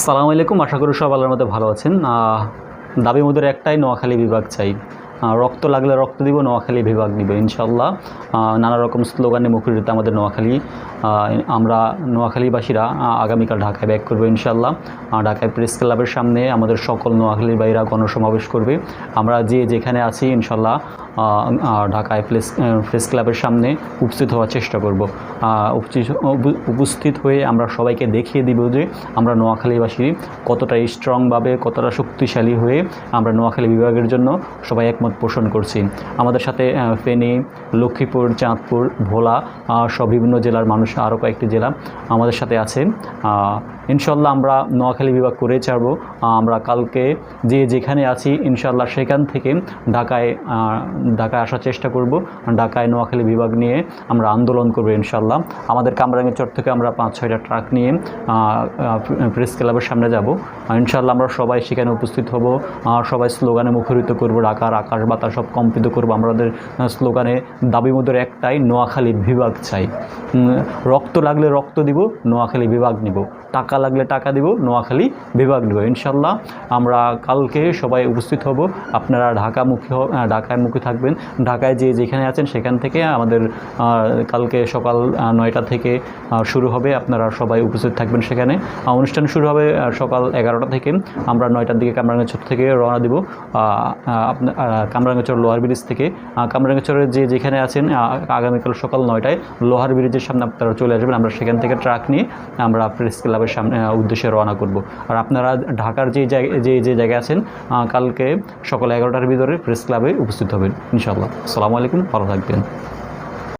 সালাম আলাইকুম, আশা করি সব আল্লাহর মধ্যে ভালো আছেন। দাবি মোদের একটাই, নোয়াখালী বিভাগ চাই। রক্ত লাগলে রক্ত দিব, নোয়াখালী বিভাগ নিব ইনশাল্লাহ নানা রকম স্লোগানে মুখরিত আমাদের নোয়াখালী। আমরা নোয়াখালীবাসীরা আগামীকাল ঢাকায় ব্যাক করব ইনশাল্লাহ ঢাকায় প্রেস ক্লাবের সামনে আমাদের সকল নোয়াখালীর বাইরা গণসমাবেশ করবে। আমরা যে যেখানে আছি ইনশাল্লাহ ঢাকায় প্রেস প্রেস ক্লাবের সামনে উপস্থিত হওয়ার চেষ্টা করব। উপস্থিত- হয়ে আমরা সবাইকে দেখিয়ে দিব যে আমরা নোয়াখালীবাসী কতটা স্ট্রংভাবে কতটা শক্তিশালী হয়ে আমরা নোয়াখালী বিভাগের জন্য সবাই একমত পোষণ করছি। আমাদের সাথে ফেনী, লক্ষ্মীপুর, চাঁদপুর, ভোলা সব বিভিন্ন জেলার মানুষ, আরও কয়েকটি জেলা আমাদের সাথে আছে। ইনশাল্লাহ আমরা নোয়াখালী বিভাগ করে ছাড়বো। আমরা কালকে যে যেখানে আছি ইনশাল্লাহ সেখান থেকে ঢাকায় ঢাকায় আসার চেষ্টা করব। ঢাকায় নোয়াখালী বিভাগ নিয়ে আমরা আন্দোলন করব ইনশাল্লাহ আমাদের কামরাঙ্গের চর থেকে আমরা পাঁচ, ছয়টা ট্রাক নিয়ে প্রেস ক্লাবের সামনে যাব। ইনশাল্লাহ আমরা সবাই সেখানে উপস্থিত হব। সবাই স্লোগানে মুখরিত করব, ঢাকার আকাশ বাতাস সব কম্পিত করব। আমাদের স্লোগানে দাবি মধ্যে একটাই, নোয়াখালী বিভাগ চাই। রক্ত লাগলে রক্ত দিব, নোয়াখালী বিভাগ নিব। টাকা লাগলে টাকা দিব, নোয়াখালী বিভাগ নিব ইনশাল্লাহ আমরা কালকে সবাই উপস্থিত হব। আপনারা ঢাকামুখী ঢাকায় মুখী থাকবেন। ঢাকায় যে যেখানে আছেন সেখান থেকে আমাদের কালকে সকাল নয়টা থেকে শুরু হবে। আপনারা সবাই উপস্থিত থাকবেন সেখানে। অনুষ্ঠান শুরু হবে সকাল এগারোটা থেকে। আমরা নয়টার দিকে কামরাঙ্গচর থেকে রওনা দিব। কামরাঙ্গচর লোহার ব্রিজ থেকে। কামরাঙ্গচরের যে যেখানে আছেন আগামীকাল সকাল নয়টায় লোহার ব্রিজের সামনে আপনারা চলে আসবেন। আমরা সেখান থেকে ট্রাক নিয়ে আমরা প্রেস ক্লাবের সামনে উদ্দেশ্যে রওনা করব। আর আপনারা ঢাকার যে যে যে জায়গায় আছেন কালকে সকাল এগারোটার ভিতরে প্রেস ক্লাবে উপস্থিত হবেন, ইনশাআল্লাহ। আসসালামু আলাইকুম, ভালো থাকবেন।